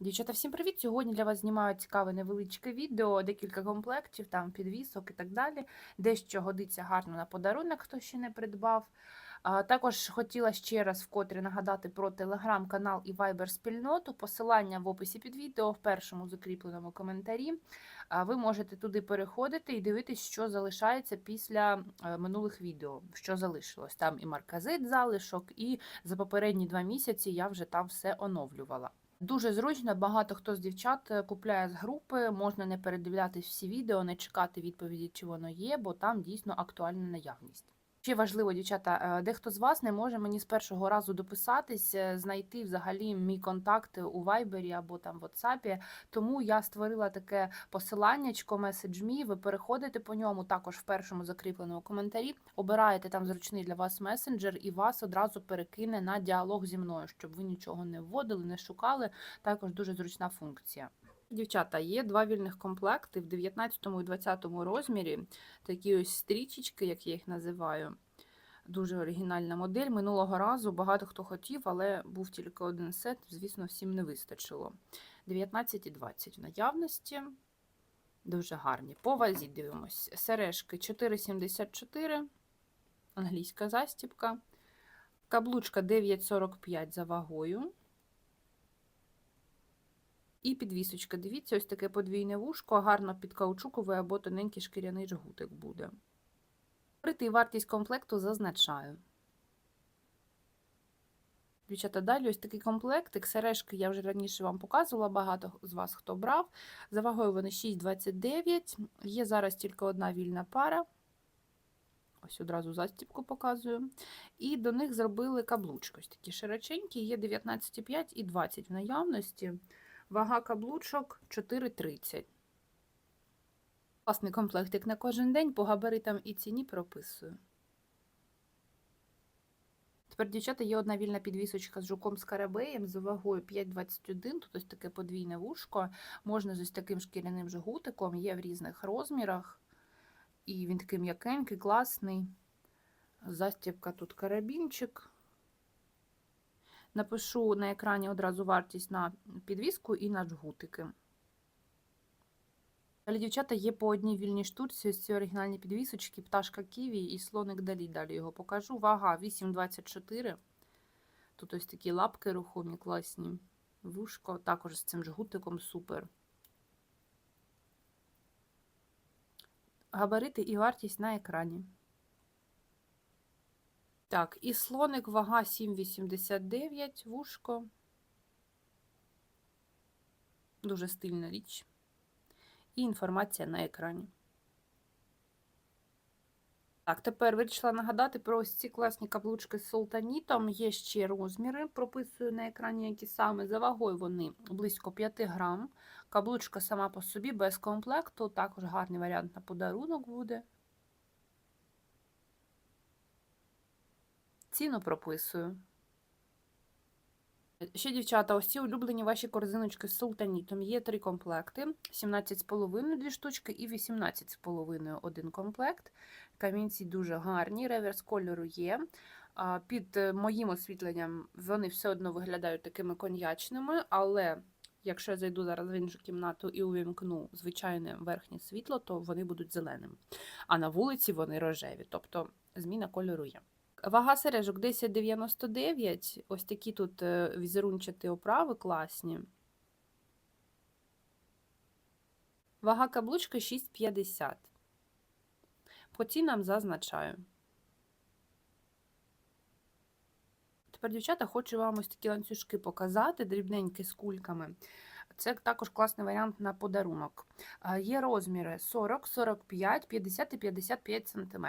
Дівчата, всім привіт! Сьогодні для вас знімаю цікаве невеличке відео, декілька комплектів, там підвісок і так далі. Дещо годиться гарно на подарунок, хто ще не придбав. А, Також хотіла ще раз вкотре нагадати про телеграм-канал і вайбер спільноту. Посилання в описі під відео в першому закріпленому коментарі. А, Ви можете туди переходити і дивитись, що залишається після е, минулих відео, що залишилось. Там і марказит залишок, і за попередні два місяці я вже там все оновлювала. Дуже зручно, багато хто з дівчат е, купляє з групи, можна не передивлятись всі відео, не чекати відповіді, чи воно є, бо там дійсно актуальна наявність. Ще важливо, дівчата, е, дехто з вас не може мені з першого разу дописатись, е, знайти взагалі мій контакт у Вайбері або там в WhatsApp, тому я створила таке посиланнячко MessageMe, ви переходите по ньому, також в першому закріпленому коментарі, обираєте там зручний для вас месенджер і вас одразу перекине на діалог зі мною, щоб ви нічого не вводили, не шукали. Також дуже зручна функція. Дівчата, є два вільних комплекти в 19 і 20 розмірі. Такі ось стрічечки, як я їх називаю. Дуже оригінальна модель. Минулого разу багато хто хотів, але був тільки один сет, звісно, всім не вистачило. 19 і 20 в наявності. Дуже гарні. По вазі дивимось. Сережки 4,74, англійська застібка. Каблучка 9,45 за вагою. І підвісочка. Дивіться, ось таке подвійне вушко, гарно підкаучуковий або тоненький шкіряний жгутик буде. Притий вартість комплекту зазначаю. Дівчата, далі ось такий комплектик. Сережки я вже раніше вам показувала, багато з вас хто брав. За вагою вони 6,29. Є зараз тільки одна вільна пара. Ось одразу застібку показую. І до них зробили каблучки. Ось такі широченькі, є 19,5 і 20 в наявності. Вага каблучок 4,30. Класний комплектик на кожен день, по габаритам і ціні прописую. Тепер, дівчата, є одна вільна підвісочка з жуком скарабеєм за вагою 5,21. Тут ось таке подвійне вушко. Можна з ось таким шкіряним жгутиком, є в різних розмірах. І він такий м'якенький, класний. Застібка тут карабінчик. Напишу на екрані одразу вартість на підвіску і на джгутики. Далі, дівчата, є по одній вільній штурці ось ці оригінальні підвісочки, пташка Ківі і слоник далі. Далі його покажу. Вага 8,24. Тут ось такі лапки рухомі, класні. Вушко, також з цим жгутиком супер. Габарити і вартість на екрані. Так, і слоник, вага 7,89, вушко. Дуже стильна річ. І інформація на екрані. Так, тепер вирішила нагадати про ось ці класні каблучки з солтанітом. Є ще розміри, прописую на екрані, які саме. За вагою вони близько 5 грам. Каблучка сама по собі без комплекту, також гарний варіант на подарунок буде. Ціну прописую. Ще, дівчата, ось ці улюблені ваші корзиночки з султанітом. Є три комплекти: 17,5 дві штучки і 18,5 один комплект. Камінці дуже гарні, реверс кольору є. Під е, моїм освітленням вони все одно виглядають такими коньячними, але якщо я зайду зараз в іншу кімнату і увімкну звичайне верхнє світло, то вони будуть зеленими. А на вулиці вони рожеві, тобто зміна кольору є. Вага сережок 10,99. Ось такі тут е, візерунчаті оправи класні. Вага каблучки 6,50. По цінам зазначаю. Тепер, дівчата, хочу вам ось такі ланцюжки показати, дрібненькі з кульками. Це також класний варіант на подарунок. Є розміри 40, 45, 50 і 55 см.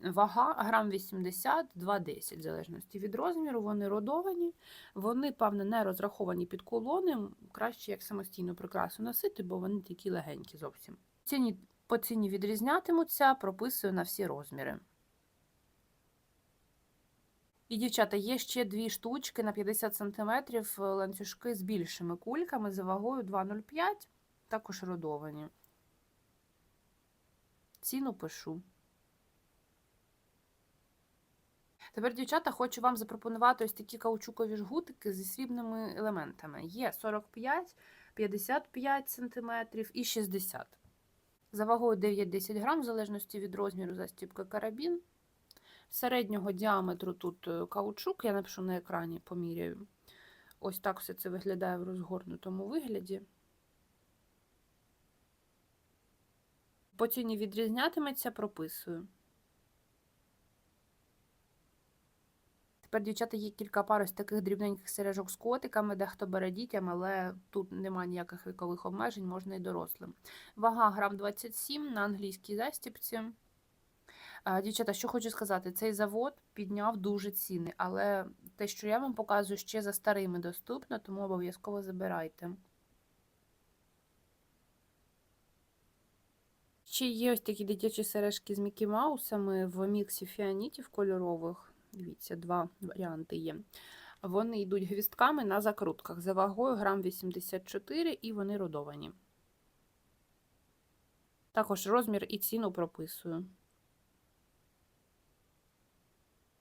Вага грам 80, 2,10, в залежності від розміру, вони родовані, вони, певне, не розраховані під колони, краще як самостійну прикрасу носити, бо вони такі легенькі зовсім. Ціні, по ціні відрізнятимуться, прописую на всі розміри. І, дівчата, є ще дві штучки на 50 см ланцюжки з більшими кульками за вагою 2,05, також родовані. Ціну пишу. Тепер, дівчата, хочу вам запропонувати ось такі каучукові жгутики зі срібними елементами. Є 45, 55 см і 60 За вагою 9-10 грам, в залежності від розміру застібка карабін. Середнього діаметру тут е, каучук, я напишу на екрані, поміряю. Ось так все це виглядає в розгорнутому вигляді. По ціні відрізнятиметься, прописую. Тепер, дівчата, є кілька пар ось таких дрібненьких сережок з котиками, дехто бере дітям, але тут немає ніяких вікових обмежень, можна і дорослим. Вага грам 27 на англійській застіпці. Дівчата, що хочу сказати, цей завод підняв дуже ціни, але те, що я вам показую, ще за старими доступно, тому обов'язково забирайте. Ще є ось такі дитячі сережки з Мікі Маусами в міксі фіанітів кольорових. Дивіться, два варіанти є. Вони йдуть гвістками на закрутках за вагою грам 84 і вони родовані. Також розмір і ціну прописую.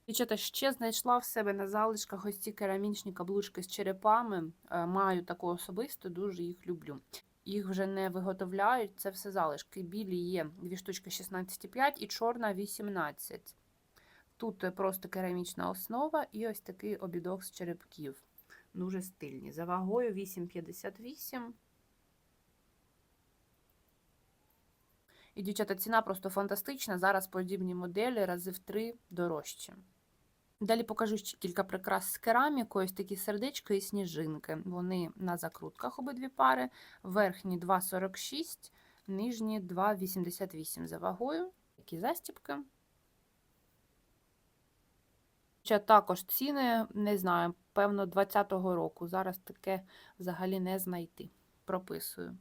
Дівчата, ще знайшла в себе на залишках ось ці керамічні каблучки з черепами. Е, Маю таку особисто, дуже їх люблю. Їх вже не виготовляють, це все залишки. Білі є дві штучки 16,5 і чорна 18. Тут просто керамічна основа і ось такий обідок з черепків. Дуже стильні. За вагою 8,58. І, дівчата, ціна просто фантастична. Зараз подібні моделі рази в три дорожчі. Далі покажу ще кілька прикрас з керамікою, ось такі сердечка і сніжинки. Вони на закрутках обидві пари. Верхні 2,46, нижні 2,88 за вагою. Такі застіпки. Ще також ціни, не знаю, певно, 20-го року. Зараз таке взагалі не знайти. Прописую.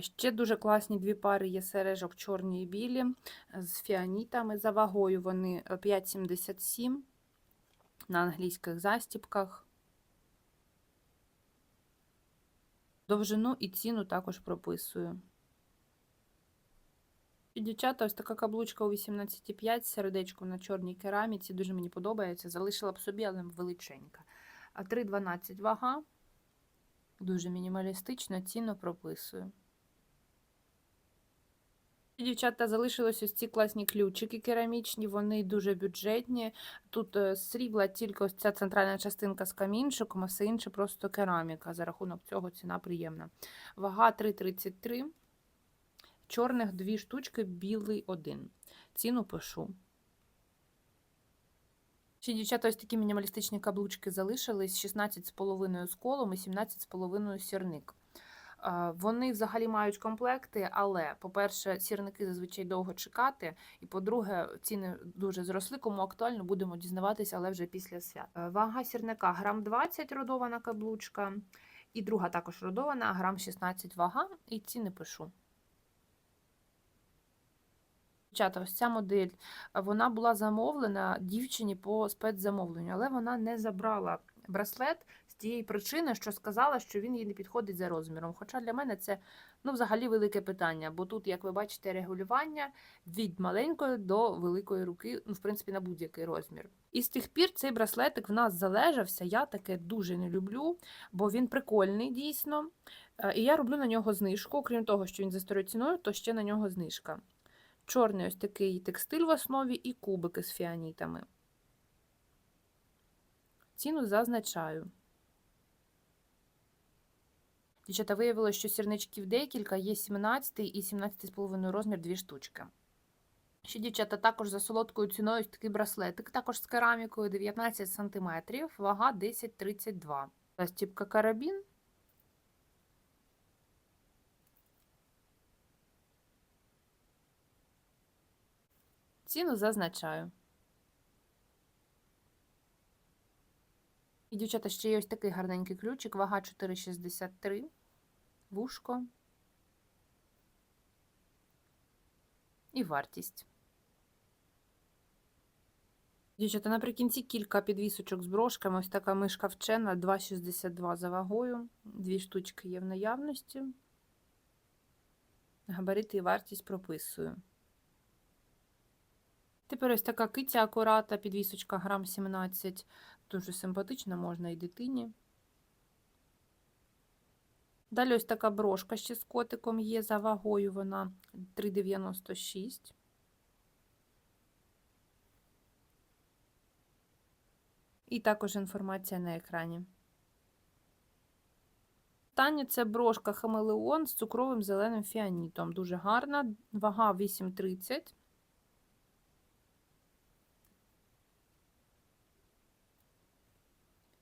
Ще дуже класні дві пари є сережок чорні і білі з фіанітами. За вагою вони 5,77 на англійських застіпках. Довжину і ціну також прописую. І, дівчата, ось така каблучка у 18,5 сердечко на чорній кераміці. Дуже мені подобається. Залишила б собі, але величенька. А 3,12 вага. Дуже мінімалістично, ціну прописую. Дівчата, залишились ось ці класні ключики керамічні, вони дуже бюджетні. Тут е, срібла тільки ось ця центральна частинка з камінчиком, а все інше просто кераміка. За рахунок цього ціна приємна. Вага 3,33. Чорних дві штучки, білий один. Ціну пишу. Ще, дівчата, ось такі мінімалістичні каблучки залишились: 16,5 з колом і 17,5 сірник. Вони взагалі мають комплекти, але, по-перше, сірники зазвичай довго чекати. І по-друге, ціни дуже зросли. Кому актуально будемо дізнаватися, але вже після свят. Вага сірника грам 20 родована каблучка. І друга також родована, грам 16 вага, і ціни пишу. Дівчата, ось ця модель вона була замовлена дівчині по спецзамовленню, але вона не забрала браслет з тієї причини, що сказала, що він їй не підходить за розміром. Хоча для мене це ну, взагалі велике питання, бо тут, як ви бачите, регулювання від маленької до великої руки, ну, в принципі, на будь-який розмір. І з тих пір цей браслетик в нас залежався. Я таке дуже не люблю, бо він прикольний дійсно. Е, і я роблю на нього знижку, крім того, що він за старою ціною, то ще на нього знижка. Чорний ось такий текстиль в основі і кубики з фіанітами. Ціну зазначаю. Дівчата, виявилося, що сірничків декілька, є 17 і 17,5 розмір дві штучки. Ще, дівчата, також за солодкою ціною такий браслетик, також з керамікою 19 см, вага 10,32 Застіпка карабін. Ціну зазначаю. І, дівчата, ще є ось такий гарненький ключик, вага 4,63, вушко і вартість. Дівчата, наприкінці кілька підвісочок з брошками. Ось така мишка вчена, 2,62 за вагою. Дві штучки є в наявності. Габарити і вартість прописую. Тепер ось така киця акурата, підвісочка грам 17. Дуже симпатична, можна і дитині. Далі ось така брошка ще з котиком є за вагою вона 3,96. І також інформація на екрані. Останнє це брошка Хамелеон з цукровим зеленим фіанітом. Дуже гарна, вага 8,30.